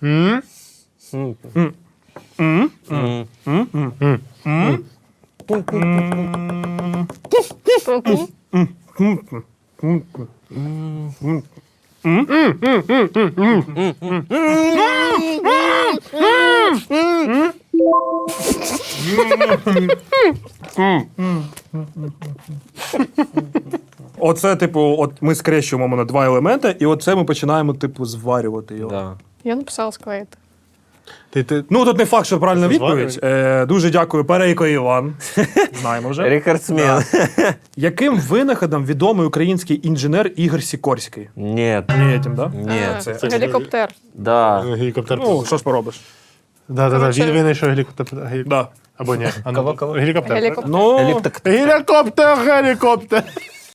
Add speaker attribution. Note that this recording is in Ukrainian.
Speaker 1: Mm-hmm. Оце, типу, от ми скрещуємо на два елементи, і оце ми починаємо, типу, зварювати його.
Speaker 2: Да.
Speaker 3: Я написала склеїти.
Speaker 4: Ти, ти...
Speaker 1: Ну, тут не факт, що правильна відповідь. Е, дуже дякую, Перейко Іван. Знаємо вже.
Speaker 2: Рекордсмен.
Speaker 1: Яким винаходом відомий український інженер Ігор Сікорський?
Speaker 2: Нет.
Speaker 1: Не тим, да?
Speaker 2: Нет.
Speaker 3: А,
Speaker 1: це-
Speaker 3: Гелікоптер.
Speaker 2: Да.
Speaker 4: Гелікоптер.
Speaker 1: Ну, що ж поробиш?
Speaker 4: да, да, да. Він винайшов гелікоптер. гелі-
Speaker 1: Да.
Speaker 4: Або ні. Ну,
Speaker 2: Кого, кого?
Speaker 4: Гелікоптер.
Speaker 3: Гелікоптер.
Speaker 1: Ну,
Speaker 4: Гелікоптер, гелікоптер.